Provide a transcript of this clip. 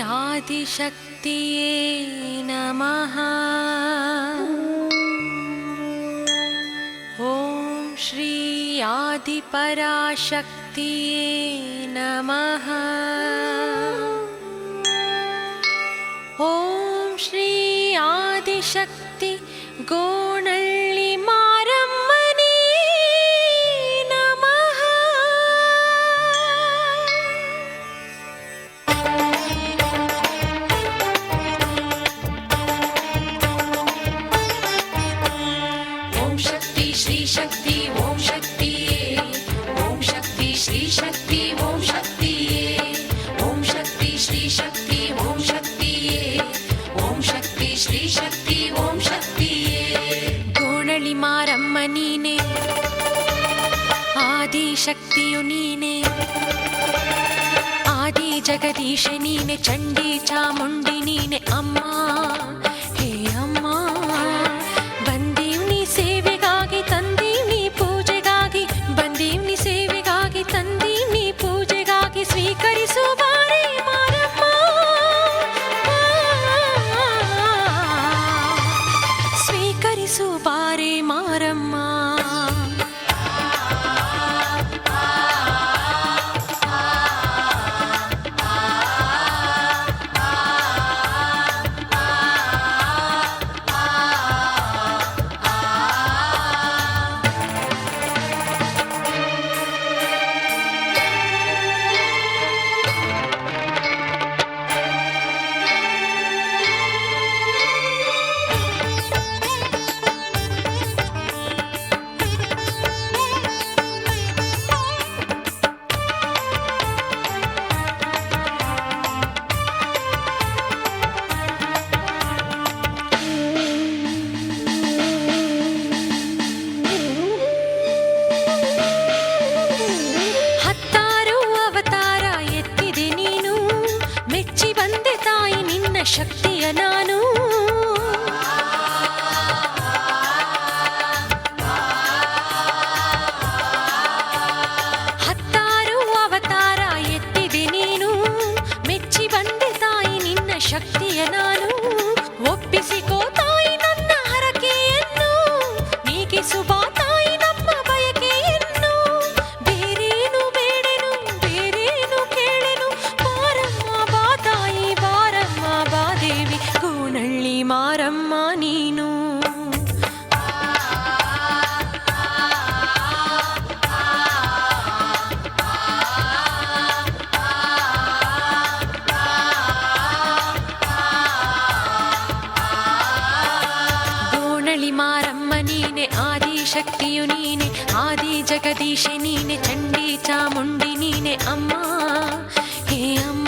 आदिशक्तिये नमः। ॐ श्री आदिपराशक्तिये नमः। ॐ श्री आदिशक्ति शक्ति, ओम शक्ति ओम शक्ति, श्री शक्ति, ओम शक्ति ओम शक्ति, श्री शक्ति, ओम शक्ति ओम शक्ति, श्री शक्ति, ओम शक्ति। गोणली मारम्म आदि शक्तियु ने आदि जगदीश नीने चंडी चामुंडिनी ने अम्मा। ಆದಿಶಕ್ತಿಯು ನೀನೆ ಆದಿ ಜಗದೀಶೆ ನೀನೆ ಚಂಡಿ ಚಾಮುಂಡಿ ನೀನೆ ಅಮ್ಮ ಹೇ ಅಮ್ಮ